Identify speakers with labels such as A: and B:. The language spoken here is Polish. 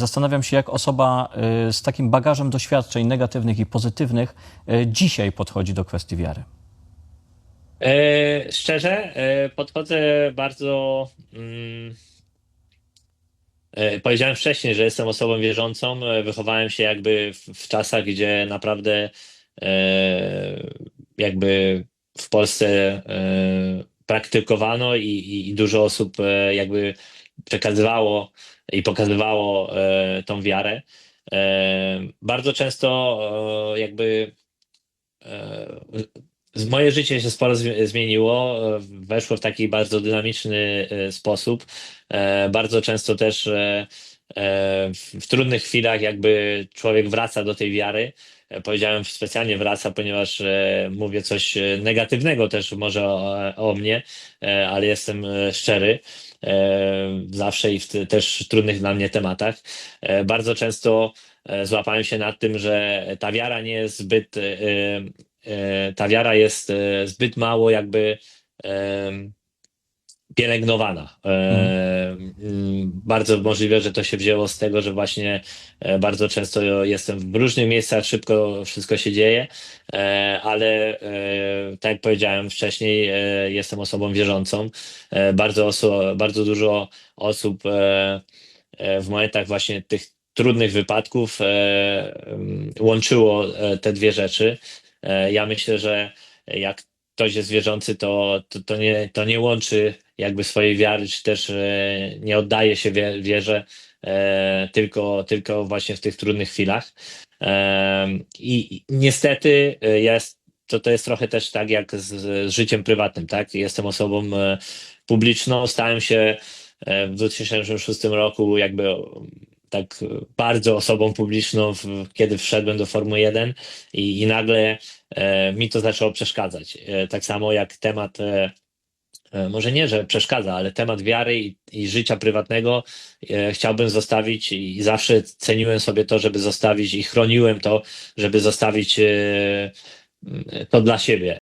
A: Zastanawiam się, jak osoba y, z takim bagażem doświadczeń negatywnych i pozytywnych y, dzisiaj podchodzi do kwestii wiary.
B: E, szczerze, e, podchodzę bardzo. Mm, e, powiedziałem wcześniej, że jestem osobą wierzącą. E, Wychowałem się jakby w, w czasach, gdzie naprawdę e, jakby w Polsce e, praktykowano i, i, i dużo osób e, jakby przekazywało i pokazywało e, tą wiarę. E, bardzo często e, jakby Moje życie się sporo zmi- zmieniło, weszło w taki bardzo dynamiczny sposób. Bardzo często też w trudnych chwilach jakby człowiek wraca do tej wiary. Powiedziałem specjalnie wraca, ponieważ e, mówię coś e, negatywnego też może o, o mnie, e, ale jestem szczery zawsze i w też trudnych dla mnie tematach. Bardzo często złapałem się nad tym, że ta wiara nie jest zbyt ta wiara jest zbyt mało jakby pielęgnowana. Mm, Bardzo możliwe, że to się wzięło z tego, że właśnie e, bardzo często jestem w różnych miejscach, szybko wszystko się dzieje, ale tak jak powiedziałem wcześniej, jestem osobą wierzącą. Bardzo, oso- bardzo dużo osób w momentach właśnie tych trudnych wypadków łączyło te dwie rzeczy. Ja myślę, że jak ktoś jest wierzący, to, to, to, nie, to nie łączy jakby swojej wiary, czy też e, nie oddaje się wie, wierze e, tylko, tylko właśnie w tych trudnych chwilach. Em, I niestety e, jest, to, to jest trochę też tak jak z, z życiem prywatnym, tak? Jestem osobą e, publiczną, stałem się e, w 2006 roku jakby tak bardzo osobą publiczną, w, kiedy wszedłem do Formuły 1 i, i nagle e, mi to zaczęło przeszkadzać. E, tak samo jak temat, e, e, może nie, że przeszkadza, ale temat wiary i, i życia prywatnego e, chciałbym zostawić i zawsze ceniłem sobie to, żeby zostawić i chroniłem to, żeby zostawić e, to dla siebie.